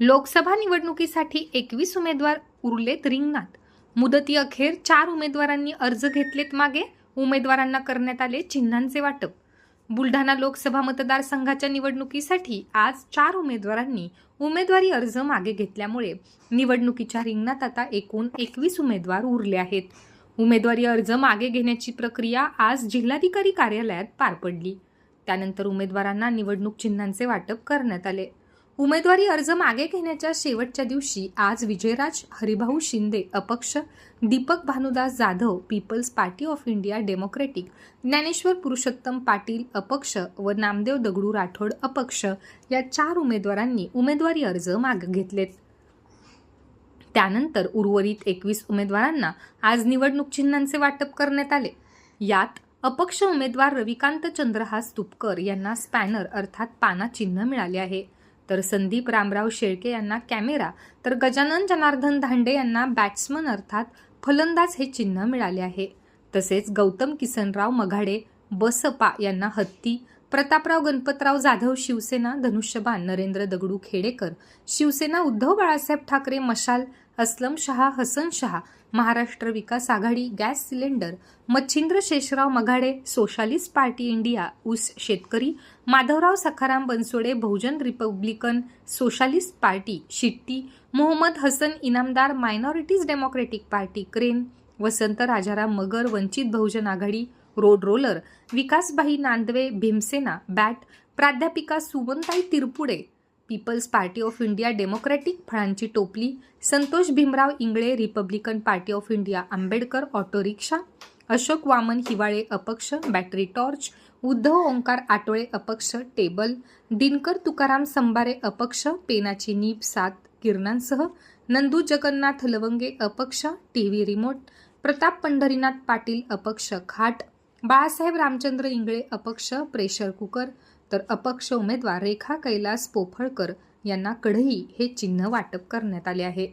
लोकसभा निवडणुकीसाठी एकवीस उमेदवार उरलेत रिंगणात. मुदती अखेर चार उमेदवारांनी अर्ज घेतलेत मागे उमेदवारांना करण्यात आले चिन्हांचे वाटप. बुलढाणा लोकसभा मतदारसंघाच्या निवडणुकीसाठी आज चार उमेदवारांनी उमेदवारी अर्ज मागे घेतल्यामुळे निवडणुकीच्या रिंगणात आता एकूण एकवीस उमेदवार उरले आहेत. उमेदवारी अर्ज मागे घेण्याची प्रक्रिया आज जिल्हाधिकारी कार्यालयात पार पडली. त्यानंतर उमेदवारांना निवडणूक चिन्हांचे वाटप करण्यात आले. उमेदवारी अर्ज मागे घेण्याच्या शेवटच्या दिवशी आज विजयराज हरिभाऊ शिंदे अपक्ष Deepak Bhanudas Jadhav people's party of India democratic Dnyaneshwar Purushottam Patil अपक्ष व नामदेव दगडू राठोड अपक्ष या चार उमेदवारांनी उमेदवारी अर्ज मागे घेतलेत. त्यानंतर उर्वरित एकवीस उमेदवारांना आज निवडणूक चिन्हांचे वाटप करण्यात आले. यात अपक्ष उमेदवार रविकांत चंद्रहास तुपकर यांना स्पॅनर अर्थात पाना चिन्ह मिळाले आहे. तर संदीप रामराव शेळके यांना कॅमेरा तर गजानन जनार्दन धांडे यांना बॅट्समन अर्थात फलंदाज हे चिन्ह मिळाले आहे. तसेच गौतम किसनराव मघाडे बसपा यांना हत्ती प्रतापराव गणपतराव जाधव शिवसेना धनुष्यबाण नरेंद्र दगडू खेडेकर शिवसेना उद्धव बाळासाहेब ठाकरे मशाल Aslam Shah Hasan Shah Maharashtra Vikas Aghadi gas cylinder Machhindra Shesherao Maghade socialist party India ऊस शेतकरी Madhavrao Sakharam Bansode Bahujan republican socialist party शिट्टी Mohammad Hasan Inamdar minorities democratic party crane Vasant Rajaram Magar Vanchit Bahujan Aghadi road roller Vikasbai Nandve Bhimsena bat प्राध्यापिका Sumantai Tirpude people's party of India democratic फळांची टोपली Santosh Bhimrao Ingale republican party of India Ambedkar auto rickshaw Ashok Vaman Hiwale अपक्ष battery torch Uddhav Omkar Atole अपक्ष table Dinkar Tukaram संबारे अपक्ष पेनाची नीप सात किरणांसह नंदू जगन्नाथ लवंगे अपक्ष T V remote Pratap Pandharinath Patil अपक्ष खाट बाळासाहेब रामचंद्र इंगळे अपक्ष प्रेशर कुकर तर अपक्ष उमेदवार रेखा कैलास पोफळकर यांना कढई हे चिन्ह वाटप करण्यात आले आहे.